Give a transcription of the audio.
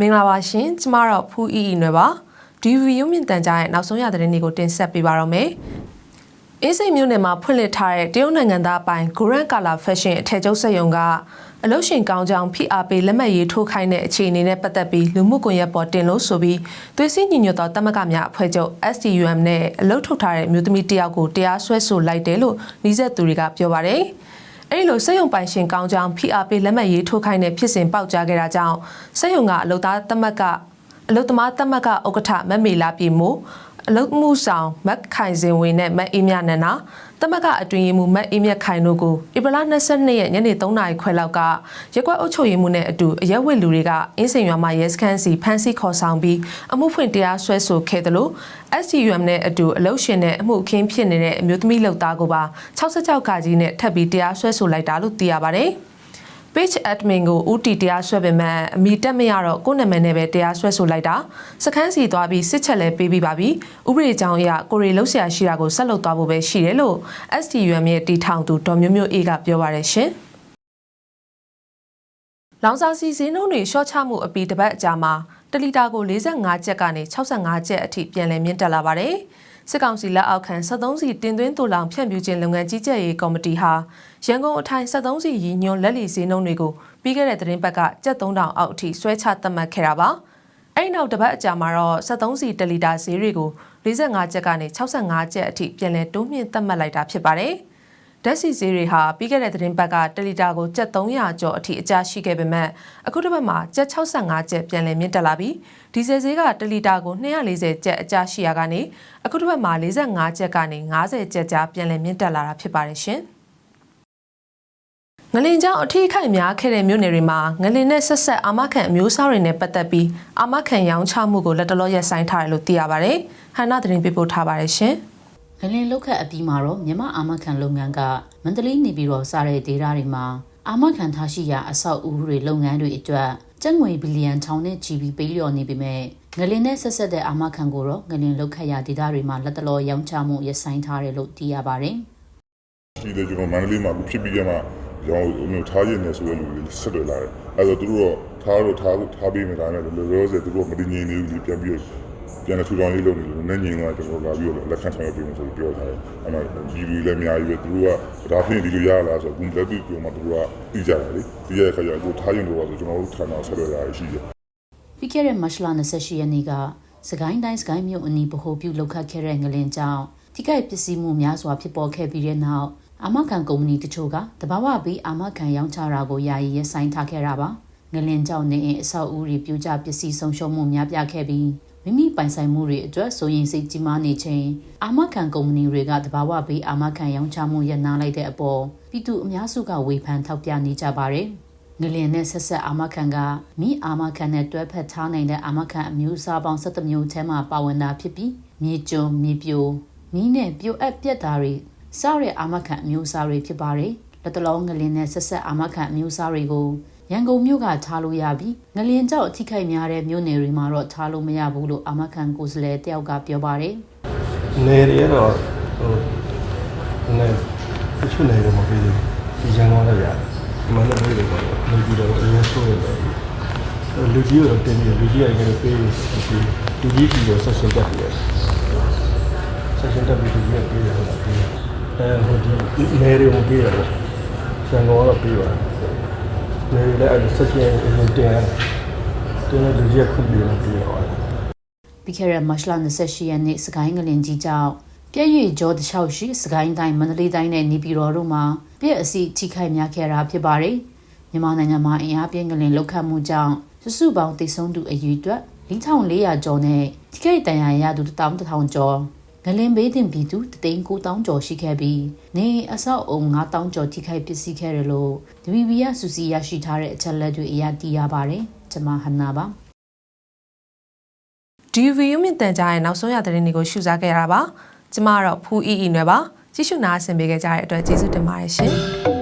မင်္ဂလာပါရှင်ကျမတော့ဖူးအီအီနွယ်ပါဒီဗီယိုမြင့်တန်ကြားရဲ့နောက်ဆုံးရသတင်းတွေကိုတင်ဆက်ပေးပါတော့မယ်အေးစိတ်မျိုးနယ်မှာဖွင့်လှစ်ထားတဲ့တရုတ်နိုင်ငံသားအပိုင် Grand Color Fashion အထည်ချုပ်စက်ရုံကအလုရှင်ကောင်းကြောင်ဖိအားပေးလက်မှတ်ရေးထိုးခိုင်းတဲ့အခြေအနေနဲ့ပတ်သက်ပြီးလူမှုကွန်ရက်ပေါ်တင်လို့ဆိုပြီးသွေးစည်းညီညွတ်သောတမကများအဖွဲ့ချုပ် STUM နဲ့အလုထုတ်ထားတဲ့မြို့သမီးတယောက်ကိုတရားစွဲဆိုလိုက်တယ်လို့နှီးဆက်သူတွေကပြောပါတယ်။ အဲဒီလိုစက်ယုံပိုင်ရှင်ကောင်းကြောင်ဖိအားပေးလက်မှတ်ရေးထိုးခိုင်းတဲ့ဖြစ်စဉ်ပေါက်ကြားခဲ့တာကြောင့်စက်ယုံကအလုသားတမကအလုသမားတမကဥက္ကဋ္ဌမက်မေလာပြည်မို့ အလုမှုဆောင်မက်ခိုင်စင်ဝင်းနဲ့မက်အေးမြနန္ဒာတမကအတွင်ရေးမှုမက်အေးမြခိုင်တို့ကိုဧပြီလ22ရက်ညနေ3နာရီခွဲလောက်ကရက်ကွက်အုပ်ချုပ်ရေးမှုနဲ့အတူအရက်ဝစ်လူတွေကအင်းစိန်ရွာမှာရဲစခန်းစီဖမ်းဆီးခေါ်ဆောင်ပြီးအမှုဖွင့်တရားစွဲဆိုခဲ့တယ်လို့ STUM နဲ့အတူအလုရှင်နဲ့အမှုအခင်းဖြစ်နေတဲ့အမျိုးသမီးလုပ်သားကိုပါ66ခါကြီးနဲ့ထပ်ပြီးတရားစွဲဆိုလိုက်တာလို့သိရပါတယ်။ page admin ကိုဦးတီတရားစွဲပေမဲ့အမိတက်မရတော့ကိုယ့်နာမည်နဲ့ပဲတရားစွဲဆိုလိုက်တာစခန်းစီသွားပြီးစစ်ချက်လဲပေးပြီးပါပြီဥပဒေကြောင်းအရကိုရီလှုပ်ရှားရှိတာကိုဆက်လုပ်သွားဖို့ပဲရှိတယ်လို့ STUM ရဲ့တီထောင်သူဒေါ်မျိုးမျိုးအေးကပြောပါရရှင်လောင်စာစီဈေးနှုန်းတွေရှော့ချမှုအပြီးတစ်ပတ်အကြာမှာတလီတာကို45ကျပ်ကနေ65ကျပ်အထိပြန်လည်မြင့်တက်လာပါတယ် စစ်ကောင်စီလက်အောက်ခံ73စီတင်သွင်းတူလောင်ဖြန့်ဖြူးခြင်းလုပ်ငန်းကြီးကြပ်ရေးကော်မတီဟာရန်ကုန်အထိုင်73စီရည်ညွှန်းလက်လီဈေးနှုန်းတွေကိုပြီးခဲ့တဲ့သတင်းပတ်ကကျပ်3000အောက်အထိဆွဲချသတ်မှတ်ခဲ့တာပါ။အဲ့နောက်တစ်ပတ်အကြာမှာတော့73စီတလီတာဈေးတွေကို45ကျပ်ကနေ65ကျပ်အထိပြန်လည်တိုးမြင့်သတ်မှတ်လိုက်တာဖြစ်ပါတယ်။ ဓာတ်ဆီဈေးတွေဟာပြီးခဲ့တဲ့သတင်းပတ်ကတလီတာကိုကျပ်300ကျော်အထိအကျရှိခဲ့ပေမဲ့အခုတစ်ပတ်မှာကျပ်65ကျပ်ပြန်လည်မြင့်တက်လာပြီးဒီဇယ်ဈေးကတလီတာကို240ကျပ်အကျရှိရာကနေအခုတစ်ပတ်မှာ45ကျပ်ကနေ90ကျပ်ကြားပြန်လည်မြင့်တက်လာတာဖြစ်ပါတယ်ရှင်ငလင်ကြောင့်အထီးခိုက်များခဲ့တဲ့မြို့နယ်တွေမှာငလင်နဲ့ဆက်ဆက်အာမခံအမျိုးအစားတွေနဲ့ပတ်သက်ပြီးအာမခံရောင်းချမှုကိုလက်တလောရက်ဆိုင်ထားတယ်လို့သိရပါတယ်။ဟန်နာသတင်းပေးပို့ထားပါတယ်ရှင်။ ငလင်လောက်ခတ်အပြီးမှာတော့မြမအာမခံလုပ်ငန်းကမန္တလေးနေပြီးတော့စားတဲ့ဒေသတွေမှာအာမခံထားရှိရာအဆောက်အဦတွေလုပ်ငန်းတွေအတွက်ကျပ်ငွေဘီလီယံထောင်နဲ့ချီပြီးပေးလျော်နေပေမဲ့ငလင်နဲ့ဆက်ဆက်တဲ့အာမခံကိုတော့ငလင်လောက်ခတ်ရာဒေသတွေမှာလက်တလောရောင်းချမှုရဆိုင်ထားတယ်လို့သိရပါတယ်။ဒီလေကျွန်တော်မန္တလေးမှာဖြစ်ပြီးကြမှာရောင်းလို့ထားရင်လည်းဆိုရလူတွေဆက်တွေ့လာတယ်။အဲဆိုသူတို့တော့ထားတော့ထားထားပြီးမှဒါနဲ့လောလောဆယ်သူတို့မတည်ငြိမ်နေဘူးလေပြန်ပြီး ပြန်ထူထောင်ရေးလုပ်နေလို့နဲ့ငင်းကကျွန်တော်လာပြီးတော့လက်ခံဆောင်ရွက်ပေးမယ်ဆိုပြီးပြောထားတယ်။အဲ့မှာဒီလူလည်းအများကြီးပဲသူတို့ကဒါဖြင့်ဒီလိုရလာဆိုအခုလက်တွေ့ပြောမှသူတို့ကသိကြတယ်လေ။ဒီရဲ့ခါကျအခုထားရင်တော့ဆိုကျွန်တော်တို့ဌာနဆက်ရတာရှိတယ်။ပြီးခဲ့တဲ့မတ်လ28ရက်နေ့ကစကိုင်းတိုင်းစကိုင်းမြို့အနီးဗဟိုပြုလောက်ခတ်ခဲ့တဲ့ငလင်ကြောင့်ထိခိုက်ပစ္စည်းမှုများစွာဖြစ်ပေါ်ခဲ့ပြီးတဲ့နောက်အာမခံကုမ္ပဏီတချို့ကတဘာဝပြီးအာမခံရောင်းချတာကိုယာယီရဆိုင်ထားခဲ့တာပါ။ငလင်ကြောင့်နေအိမ်အဆောက်အဦတွေပြိုကျပစ္စည်းဆုံးရှုံးမှုများပြားခဲ့ပြီး မိမိပိုင်ဆိုင်မှုတွေအတွက်စိုးရင်စိတ်ကြီးမားနေချိန်အာမခံကုမ္ပဏီတွေကတဘာဝဘေးအာမခံရောင်းချမှုရပ်နားလိုက်တဲ့အပေါ်ပြည်သူအများစုကဝေဖန်ထောက်ပြနေကြပါတယ်။ငလျင်နဲ့ဆက်ဆက်အာမခံကမိအာမခံနဲ့တွဲဖက်ထားနိုင်တဲ့အာမခံအမျိုးအစားပေါင်း17မျိုးထဲမှာပါဝင်တာဖြစ်ပြီးမြေကျွန်းမြေပြိုမီးနဲ့ပြိုအပ်ပြက်တာတွေစတဲ့အာမခံအမျိုးအစားတွေဖြစ်ပါတယ်။လက်တလုံးငလင်နဲ့ဆက်ဆက်အာမခံအမျိုးအစားတွေကို ရန်ကုန်မြို့ကထားလို့ရပြီးငလျင်ကြောက်အထိခိုက်များတဲ့မြို့နယ်တွေမှာတော့ထားလို့မရဘူးလို့အာမခံကိုယ်စားလှယ်တယောက်ကပြောပါတယ်။နယ်တွေကတော့ဟိုနယ်တချို့နယ်တွေမှာပြည်ဒီရန်ကုန်လည်းရတယ်။မန္တလေးတွေကတော့လူကြီးတော့အရင်ဆိုးရတယ်။လူကြီးတော့တင်ပြီးလူကြီးကလည်းပေးပြီးလူကြီးကြီးတော့ဆက်ရှင်တက်ပြီးဆက်ရှင်တက်ပြီးလူကြီးကပေးရတယ်ဟုတ်လား။အဲဟိုဒီနယ်တွေမှာပေးရတယ်။ရန်ကုန်ကတော့ပေးပါတယ် နေလည်းအဲ့ဆက်ချင်းအရင်တင်ရတယ်တင်တဲ့လူကြီးခုပြီးတော့ပြီးတော့ပြီးခဲ့တဲ့မတ်လ28ရက်နေ့စကိုင်းငလင်ကြီးကြောင့်ပြည့်ရွေကျော်တလျှောက်ရှိစကိုင်းတိုင်းမန္တလေးတိုင်းနဲ့နေပြည်တော်တို့မှာပြည့်အစီထိခိုက်များခဲ့တာဖြစ်ပါတယ်မြန်မာနိုင်ငံမှာအင်အားပြင်းငလင်လောက်ခတ်မှုကြောင့်စုစုပေါင်းတိတ်ဆုံးသူအရေအတွက်4400ကျော်နဲ့ထိခိုက်ဒဏ်ရာရသူ1000ကျော် ငလင်ဘေးတင်ပြည်သူတသိန်း9000ကျော်ရှိခဲ့ပြီးနေအဆောက်အုံ9000ကျော်ထိခိုက်ပစ္စည်းခဲ့တယ်လို့ WB ရစူစီရရှိထားတဲ့အချက်လက်တွေအရသိရပါတယ်ကျွန်မဟန်နာပါဒီဗီယိုမြင့်တန်ကြားရဲ့နောက်ဆုံးရသတင်းတွေကိုရှုစားခဲ့ရတာပါကျမကတော့ဖူးအီအီနွယ်ပါကြည့်ရှုနားဆင်ပေးကြတဲ့အတွက်ကျေးဇူးတင်ပါတယ်ရှင်